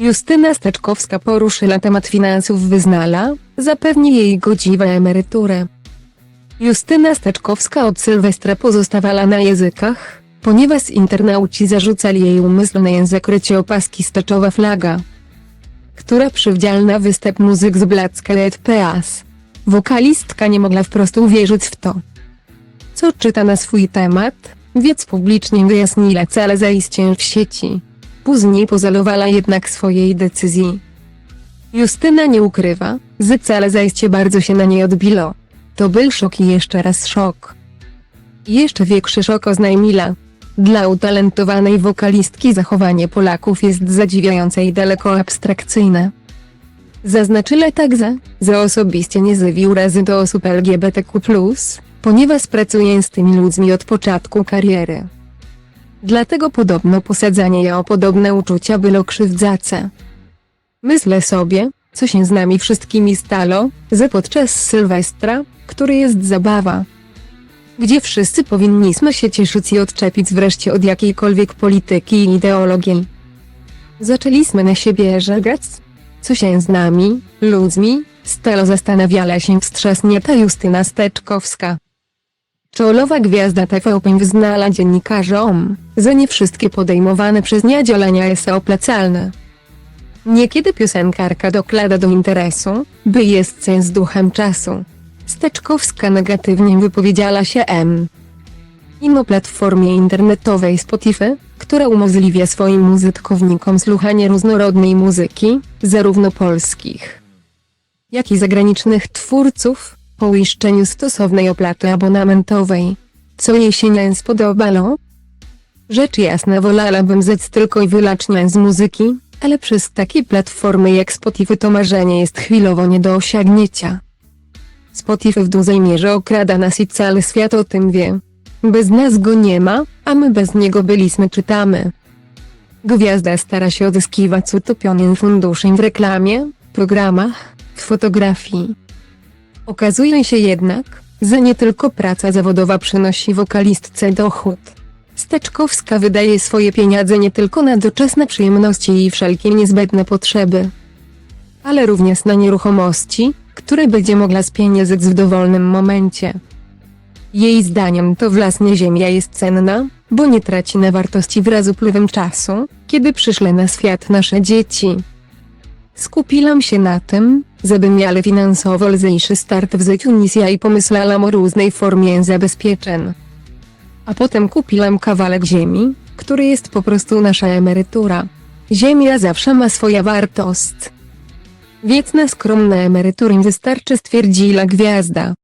Justyna Steczkowska poruszyła temat finansów wyznala, zapewni jej godziwą emeryturę. Justyna Steczkowska od Sylwestra pozostawała na językach, ponieważ internauci zarzucali jej umyślne zakrycie opaski steczowa flaga, która przywdzielna występ muzyk z Blacka Let Peas. Wokalistka nie mogła wprost uwierzyć w to, co czyta na swój temat, więc publicznie wyjaśniła cele zaistnień w sieci. Później pozalowała jednak swojej decyzji. Justyna nie ukrywa, że cele zajście bardzo się na niej odbilo. To był szok i jeszcze raz szok. Jeszcze większy szok oznajmila. Dla utalentowanej wokalistki zachowanie Polaków jest zadziwiające i daleko abstrakcyjne. Zaznaczyła także, że osobiście nie zjawił razy do osób LGBTQ+, ponieważ pracuje z tymi ludźmi od początku kariery. Dlatego podobno posadzanie je o podobne uczucia było krzywdzace. Myślę sobie, co się z nami wszystkimi stało, że podczas Sylwestra, który jest zabawa, gdzie wszyscy powinniśmy się cieszyć i odczepić wreszcie od jakiejkolwiek polityki i ideologii. Zaczęliśmy na siebie żegać, co się z nami, ludźmi, stalo zastanawiała się wstrzesnięta Justyna Steczkowska. Czołowa gwiazda TVP wyznala dziennikarzom, że nie wszystkie podejmowane przez nią działania są opłacalne. Niekiedy piosenkarka doklada do interesu, by jest z duchem czasu. Steczkowska negatywnie wypowiedziała się M. Ino platformie internetowej Spotify, która umożliwia swoim użytkownikom słuchanie różnorodnej muzyki, zarówno polskich, jak i zagranicznych twórców, po uiszczeniu stosownej opłaty abonamentowej. Co jej się nie spodobało? Rzecz jasna wolałabym zec tylko i wyłącznie z muzyki, ale przez takie platformy jak Spotify to marzenie jest chwilowo nie do osiągnięcia. Spotify w dużej mierze okrada nas i cały świat o tym wie. Bez nas go nie ma, a my bez niego byliśmy czytamy. Gwiazda stara się odzyskiwać utopionym funduszem w reklamie, programach, fotografii. Okazuje się jednak, że nie tylko praca zawodowa przynosi wokalistce dochód. Steczkowska wydaje swoje pieniądze nie tylko na doczesne przyjemności i wszelkie niezbędne potrzeby, ale również na nieruchomości, które będzie mogła spieniężyć w dowolnym momencie. Jej zdaniem to własnie ziemia jest cenna, bo nie traci na wartości wraz z upływem czasu, kiedy przyszle na świat nasze dzieci. Skupiłam się na tym, żeby miały finansowo lżejszy start w życiu niż ja i pomyślałam o różnej formie zabezpieczeń. A potem kupiłam kawałek ziemi, który jest po prostu nasza emerytura. Ziemia zawsze ma swoją wartość. Więc na skromne emerytury wystarczy stwierdziła gwiazda.